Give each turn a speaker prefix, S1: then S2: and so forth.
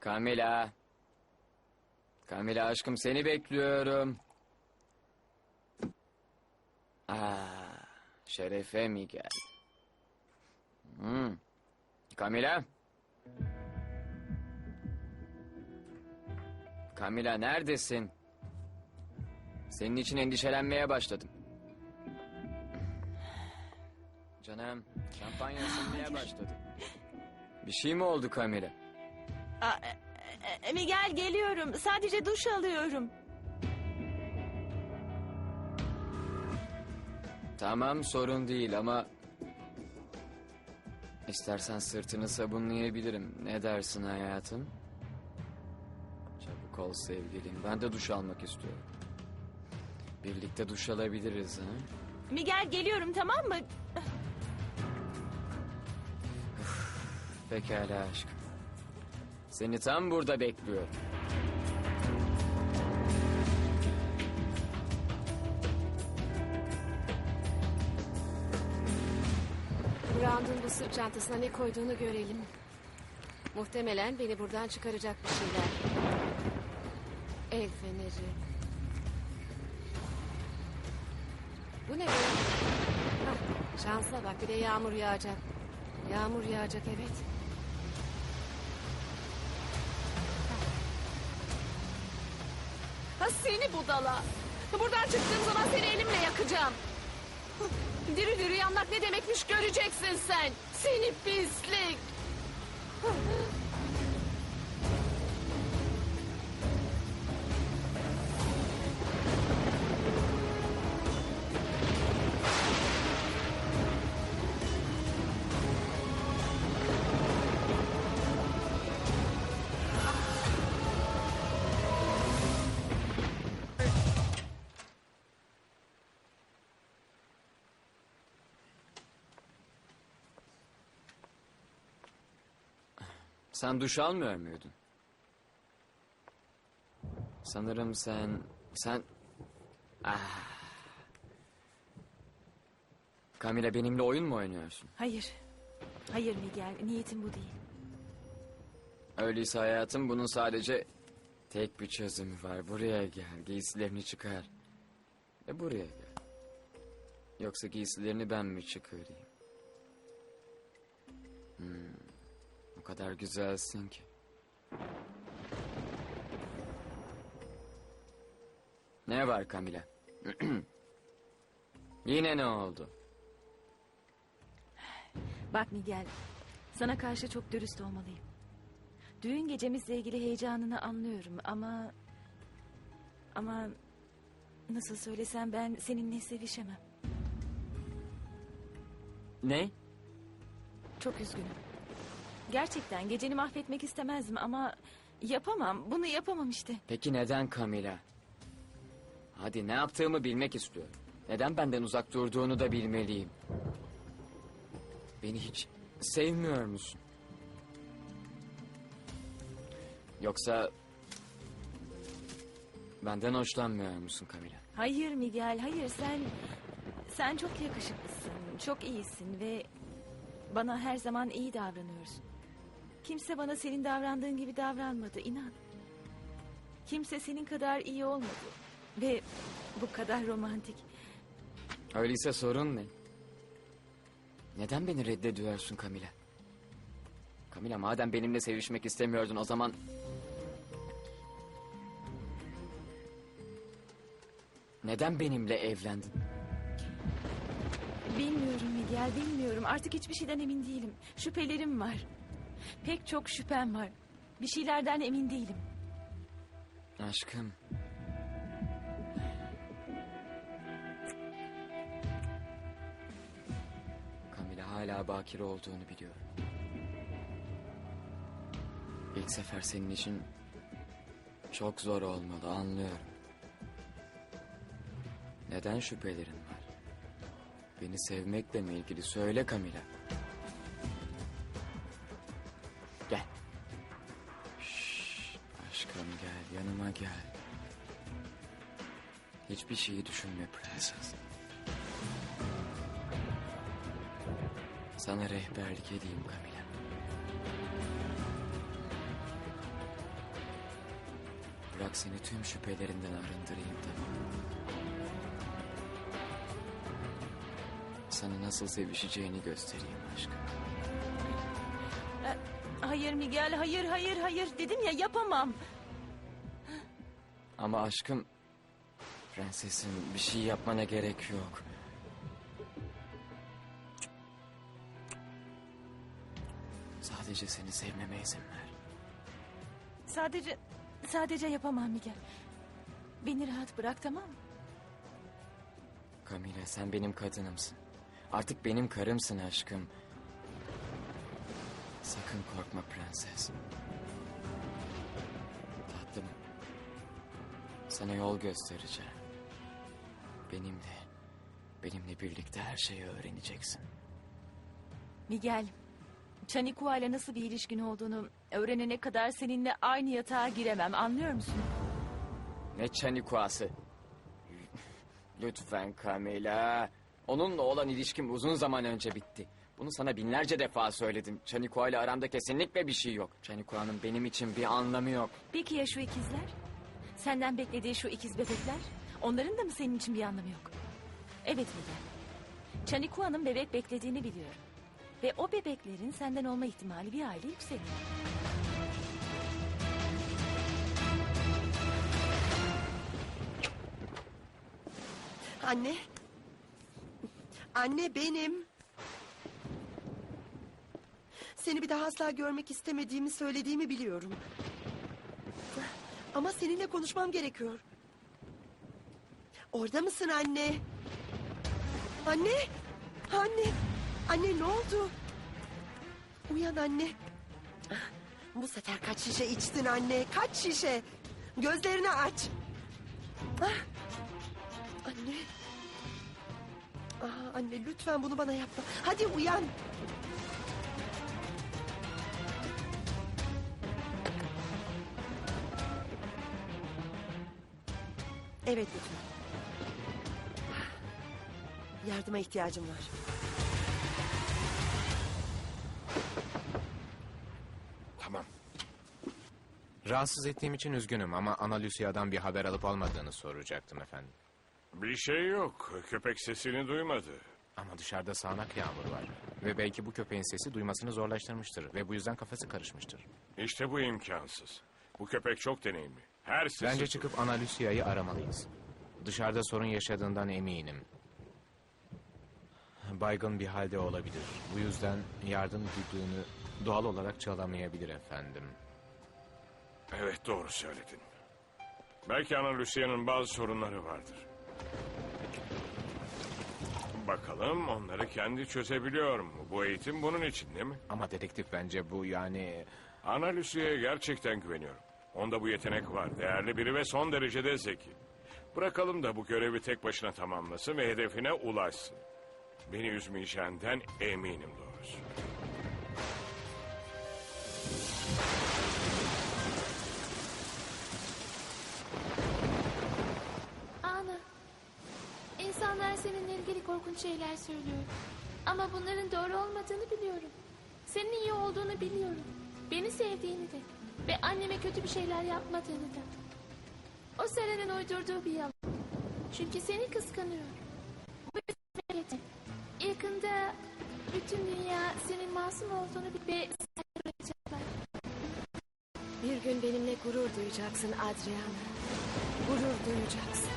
S1: Kamila. Kamila aşkım seni bekliyorum. Aa, Şerefe mi geldi? Hmm. Kamila. Kamila neredesin? Senin için endişelenmeye başladım. Canım, şampanya ısınmaya başladı. Bir şey mi oldu Kamila?
S2: Aa, e, e, Miguel geliyorum. Sadece duş alıyorum.
S1: Tamam sorun değil ama... İstersen sırtını sabunlayabilirim. Ne dersin hayatım? Çabuk ol sevgilim. Ben de duş almak istiyorum. Birlikte duş alabiliriz ha?
S2: Miguel geliyorum tamam mı?
S1: Pekala aşkım. Seni tam burada bekliyorum.
S3: Brandon bu sırt çantasına ne koyduğunu görelim. Muhtemelen beni buradan çıkaracak bir şeyler. El feneri. Bu ne? Hah, şansa bak bir de yağmur yağacak. Yağmur yağacak evet.
S2: Seni budala. Buradan çıktığım zaman seni elimle yakacağım. Diri diri yanmak ne demekmiş göreceksin sen. Seni
S1: Sen duş almıyor muydun? Sanırım sen... Sen... Ah. Kamila benimle oyun mu oynuyorsun?
S2: Hayır. Hayır Miguel niyetim bu değil.
S1: Öyleyse hayatım bunun sadece tek bir çözümü var. Buraya gel, giysilerini çıkar. Ve buraya gel. Yoksa giysilerini ben mi çıkarayım? Hmm, kadar güzelsin ki. Ne var Kamila? Yine ne oldu?
S2: Bak Miguel, sana karşı çok dürüst olmalıyım. Düğün gecemizle ilgili heyecanını anlıyorum ama... Ama... Nasıl söylesem ben seninle sevişemem.
S1: Ne?
S2: Çok üzgünüm. Gerçekten geceni mahvetmek istemezdim ama... Yapamam, bunu yapamam işte.
S1: Peki neden Kamila? Hadi ne yaptığımı bilmek istiyorum. Neden benden uzak durduğunu da bilmeliyim. Beni hiç sevmiyor musun? Yoksa benden hoşlanmıyor musun Kamila?
S2: Hayır Miguel, hayır sen... Sen çok yakışıklısın, çok iyisin ve... Bana her zaman iyi davranıyorsun. Kimse bana senin davrandığın gibi davranmadı, inan. Kimse senin kadar iyi olmadı. Ve bu kadar romantik.
S1: Öyleyse sorun ne? Neden beni reddediyorsun Kamila? Kamila madem benimle sevişmek istemiyordun o zaman... Neden benimle evlendin?
S2: Bilmiyorum Miguel, bilmiyorum. Artık hiçbir şeyden emin değilim. Şüphelerim var. Pek çok şüphem var. Bir şeylerden emin değilim.
S1: Aşkım. Kamila hala bakire olduğunu biliyorum. İlk sefer senin için çok zor olmalı anlıyorum. Neden şüphelerin var? Beni sevmekle mi ilgili söyle Kamila. Yanıma gel. Hiçbir şeyi düşünme prenses. Sana rehberlik edeyim Kamila. Bırak seni tüm şüphelerinden arındırayım tamam? Sana nasıl sevişeceğini göstereyim aşkım.
S2: Hayır Miguel, hayır, hayır, hayır. Dedim ya yapamam.
S1: Ama aşkım... Prensesim bir şey yapmana gerek yok. Sadece seni sevmeme izin ver.
S2: Sadece, sadece yapamam Miguel. Beni rahat bırak tamam mı?
S1: Camila sen benim kadınımsın. Artık benim karımsın aşkım. Sakın korkma prenses. Tatlım. Sana yol göstereceğim. Benimle, benimle birlikte her şeyi öğreneceksin.
S2: Miguel, Çanikua ile nasıl bir ilişkin olduğunu öğrenene kadar seninle aynı yatağa giremem anlıyor musun?
S1: Ne çanikuası? Lütfen Camila. Onunla olan ilişkim uzun zaman önce bitti. Bunu sana binlerce defa söyledim. Çanikua ile aramda kesinlikle bir şey yok. Çanikua'nın benim için bir anlamı yok.
S2: Peki ya şu ikizler? Senden beklediği şu ikiz bebekler? Onların da mı senin için bir anlamı yok? Evet Miguel. Çanikua'nın bebek beklediğini biliyorum. Ve o bebeklerin senden olma ihtimali bir aile yüksek.
S4: Anne. Anne benim. Seni bir daha asla görmek istemediğimi söylediğimi biliyorum. Ama seninle konuşmam gerekiyor. Orada mısın anne? Anne? Anne? Anne ne oldu? Uyan anne. Bu sefer kaç şişe içtin anne? Kaç şişe? Gözlerini aç. Ah. Anne. Aa, anne lütfen bunu bana yapma. Hadi uyan. Evet lütfen. Yardıma ihtiyacım var.
S5: Tamam. Rahatsız ettiğim için üzgünüm ama Ana Lucia'dan bir haber alıp almadığını soracaktım efendim.
S6: Bir şey yok. Köpek sesini duymadı.
S5: Ama dışarıda sağanak yağmur var. Ve belki bu köpeğin sesi duymasını zorlaştırmıştır. Ve bu yüzden kafası karışmıştır.
S6: İşte bu imkansız. Bu köpek çok deneyimli. Her sesi...
S5: Bence çıkıp Ana Lucia'yı aramalıyız. Dışarıda sorun yaşadığından eminim. Baygın bir halde olabilir. Bu yüzden yardım güdüğünü doğal olarak çalamayabilir efendim.
S6: Evet doğru söyledin. Belki Ana Lucia'nın bazı sorunları vardır. Bakalım onları kendi çözebiliyor mu? Bu eğitim bunun için değil mi?
S5: Ama dedektif bence bu yani...
S6: Ana Lucia'ya gerçekten güveniyorum. Onda bu yetenek var. Değerli biri ve son derecede zeki. Bırakalım da bu görevi tek başına tamamlasın ve hedefine ulaşsın. Beni üzmeyeceğinden eminim doğrusu.
S7: Ana. İnsanlar seninle ilgili korkunç şeyler söylüyor. Ama bunların doğru olmadığını biliyorum. Senin iyi olduğunu biliyorum. Beni sevdiğini de. Ve anneme kötü bir şeyler yapmadığını da. O Seren'in uydurduğu bir yalan. Çünkü seni kıskanıyor. Yakında bütün dünya senin masum olduğunu ve görecekler.
S3: Bir gün benimle gurur duyacaksın Adriana. Gurur duyacaksın.